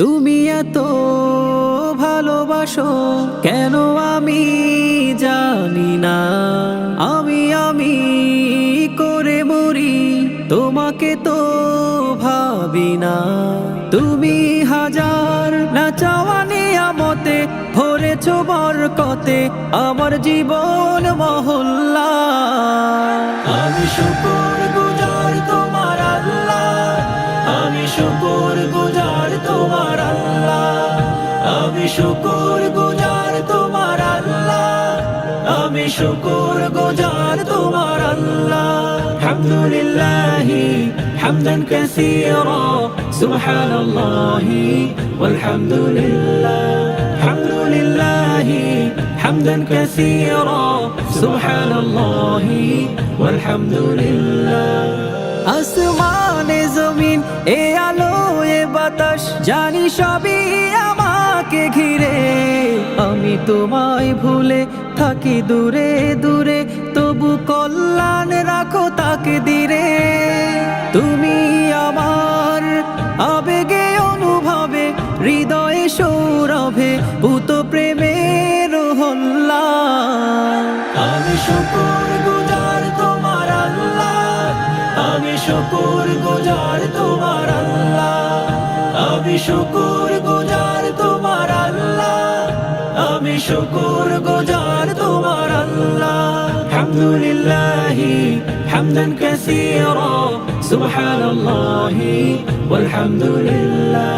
তুমি এত ভালোবাসো, কেন আমি জানি না? আমি আমি করে মরি, তোমাকে তো ভাবি না। তুমি হাজার না চাওয়ানি আমতে ভরেছ বরকতে আমার জীবন মহল্লা। আমি শুকর গুজার তোমার আল্লাহ। আমি শুকর গুজার শুকুর গুজার তোমার আল্লাহ। আমি শুকুর গুজার তোমার আল্লাহ। হামদুলিল্লাহি হামদান কাসীরা। সুবহানাল্লাহি ওয়ালহামদুলিল্লাহ। হামদুলিল্লাহি হামদান কাসীরা। সুবহানাল্লাহি ওয়ালহামদুলিল্লাহ। আসমানে জমিন, এ আলো, এ বাতাস, জানি সবই আমি তোমায় ভুলে থাকি দূরে দূরে, তবু কল্যাণ রাখো তাকে দিরে তুমি আমার আবেগে অনুভবে, হৃদয়ে সৌরভে পুত প্রেমের হল্লা। আমি শুকুর গুজার তোমার আল্লাহ আমি শুকুর গুজার তোমার আল্লাহ আমি শুকুর আমি শুকুর গুজার তোমার আল্লাহ। হামদুলিল্লাহি হামদান কাসীরা, সুবহানাল্লাহি ওয়ালহামদুলিল্লাহ।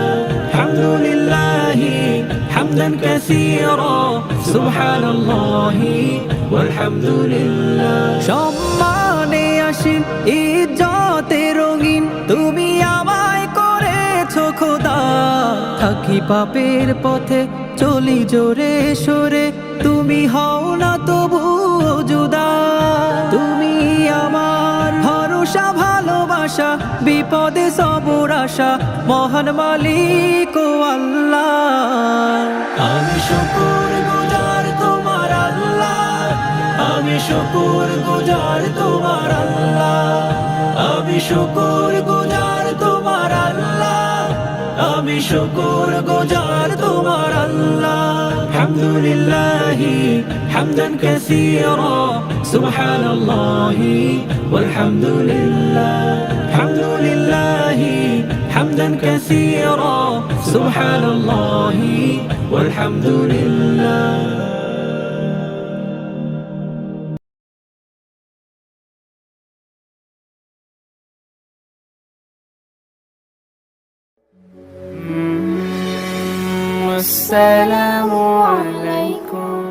হামদুলিল্লাহি হামদান কাসীরা, সুবহানাল্লাহি ওয়ালহামদুলিল্লাহ। সম্মানে আসিন ইজ্জতে রঙিন, তুমি আমায় করেছ খোদা। থাকি পাপের পথে চলি জোরে সরে, তুমি হও না তবু জুদা তুমি আমার ভরসা, ভালোবাসা, বিপদে সবর আশা, মহান মালিক ও আল্লাহ। আমি শুকুর গুজার তোমার আল্লাহ। আমি শুকুর গুজার তোমার আল্লাহ। আমি শুকুর গুজার তোমার আল্লাহ। আমি শুকুর গুজার তোমার الحمد لله حمدا كثيرا سبحان الله والحمد لله. الحمد لله حمدا كثيرا سبحان الله والحمد لله. আসসালামু আলাইকুম।